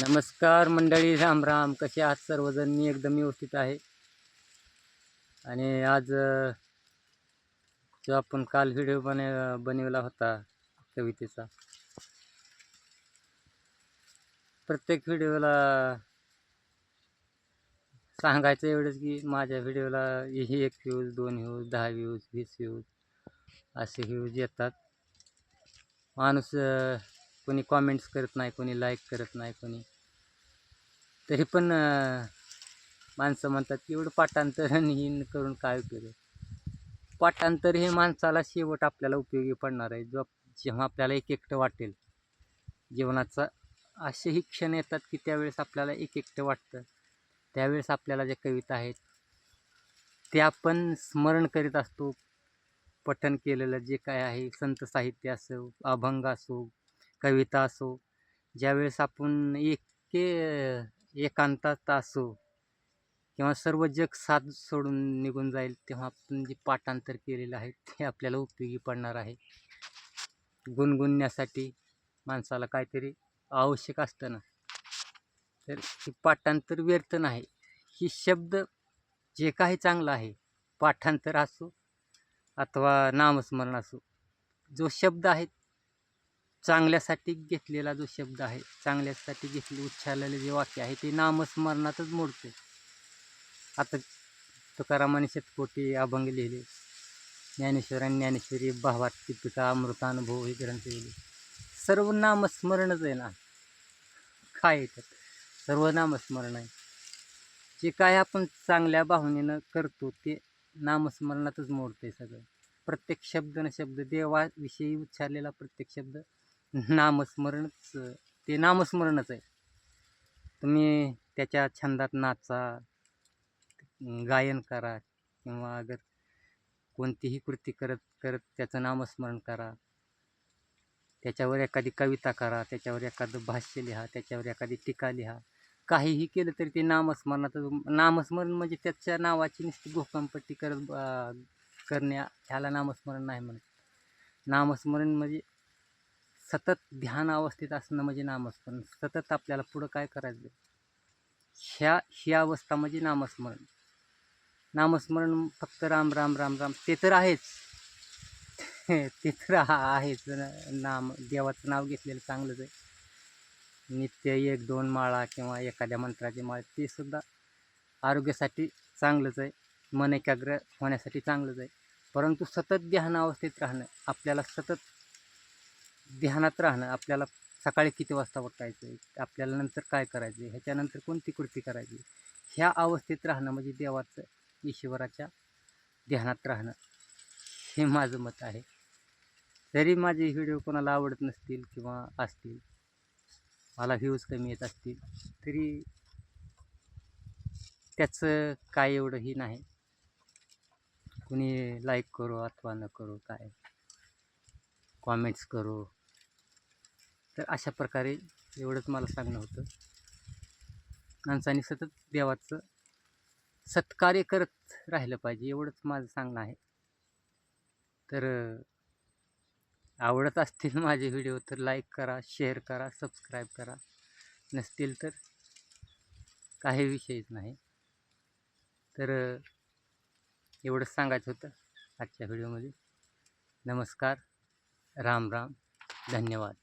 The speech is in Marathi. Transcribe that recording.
नमस्कार मंडळी राम राम कसे आहात सर्वजण? मी एकदम व्यवस्थित आहे. आणि आज जो आपण काल व्हिडिओ बन बनवला होता कवितेचा. प्रत्येक व्हिडिओला सांगायचं एवढंच की माझ्या व्हिडिओला ही एक व्ह्यूज दोन व्ह्यूज दहा व्ह्यूज वीस व्ह्यूज असे व्ह्यूज येतात. माणूस कोणी कॉमेंट्स करत नाही कोणी लाईक करत नाही कोणी. तरी पण माणसं म्हणतात की एवढं पाठांतर आणि करून काय उपयोग आहे? पाठांतर हे माणसाला शेवट आपल्याला उपयोगी पडणार आहे. जो जेव्हा आपल्याला एक एकटं वाटेल जीवनाचा असेही क्षण येतात की त्यावेळेस आपल्याला एक एकटं वाटतं. त्यावेळेस आपल्याला ज्या कविता आहेत ते आपण स्मरण करीत असतो. पठन केलेलं जे काय आहे संत साहित्य असो अभंग असो कविता असो ज्यावेळेस आपण एके एकांतात असो किंवा सर्व जग साथ सोडून निघून जाईल तेव्हा आपण जे पाठांतर केलेलं आहे ते आपल्याला उपयोगी पडणार आहे. गुणगुणण्यासाठी माणसाला काहीतरी आवश्यक असतं ना. तर हे पाठांतर व्यर्थ नाही. ही शब्द जे काही चांगलं आहे पाठांतर असो अथवा नामस्मरण असो जो शब्द आहे चांगल्यासाठी घेतलेला जो शब्द आहे चांगल्यासाठी घेतले उच्चारलेले जे वाक्य आहे ते नामस्मरणातच मोडते आता तुकारामाने शतकोटी अभंग लिहिले. ज्ञानेश्वरांनी ज्ञानेश्वरी भावात टिपिका अमृतानुभव हे ग्रंथ लिहिले. सर्व नामस्मरणच आहे ना. काय येतात सर्व नामस्मरण आहे. जे काय आपण चांगल्या भावनेनं करतो ते नामस्मरणातच मोडते सगळं. प्रत्येक शब्द न शब्द देवाविषयी उच्चारलेला प्रत्येक शब्द नामस्मरणच ते नामस्मरणच आहे. तुम्ही त्याच्या छंदात नाचा गायन करा किंवा अगर कोणतीही कृती करत करत त्याचं नामस्मरण करा. त्याच्यावर एखादी कविता करा त्याच्यावर एखादं भाष्य लिहा त्याच्यावर एखादी टीका लिहा. काहीही केलं तरी ते नामस्मरणाचं नामस्मरण म्हणजे त्याच्या नावाची नुसती घोकंपट्टी करत करण्या ह्याला नामस्मरण नाही म्हणत. नामस्मरण म्हणजे सतत ध्यान अवस्थेत असणं म्हणजे नामस्मरण. सतत आपल्याला पुढं काय करायचं? ह्या ही अवस्था म्हणजे नामस्मरण. नामस्मरण फक्त राम राम राम राम. ते तर आहेच. ते तर आहेच. नाम देवाचं नाव घेतलेलं चांगलंच आहे. नित्य एक दोन माळा किंवा एखाद्या मंत्राची माळ ते सुद्धा आरोग्यासाठी चांगलंच आहे. मन एकाग्र होण्यासाठी चांगलंच आहे. परंतु सतत ध्यान अवस्थेत राहणं आपल्याला सतत ध्यानात राहणं आपल्याला सकाळी किती वाजता उठायचं आहे आपल्याला नंतर काय करायचं आहे ह्याच्यानंतर कोणती कृती करायची? ह्या अवस्थेत राहणं म्हणजे देवाचं ईश्वराच्या ध्यानात राहणं. हे माझं मत आहे. जरी माझे व्हिडिओ कोणाला आवडत नसतील किंवा असतील मला व्ह्यूज कमी येत असतील तरी त्याचं काय एवढंही नाही. कुणी लाईक करो अथवा न करो काय? कॉमेंट्स करो. तर अशा प्रकारे एवढंच मला सांगणं होतं. माणसाने सतत देवाचं सत्कार्य करत राहिलं पाहिजे एवढंच माझं सांगणं आहे. तर आवडत असतील माझे व्हिडिओ तर लाईक करा शेअर करा सबस्क्राईब करा. नसतील तर काही विषयच नाही. तर एवढंच सांगायचं होतं आजच्या व्हिडिओमध्ये. नमस्कार राम राम धन्यवाद.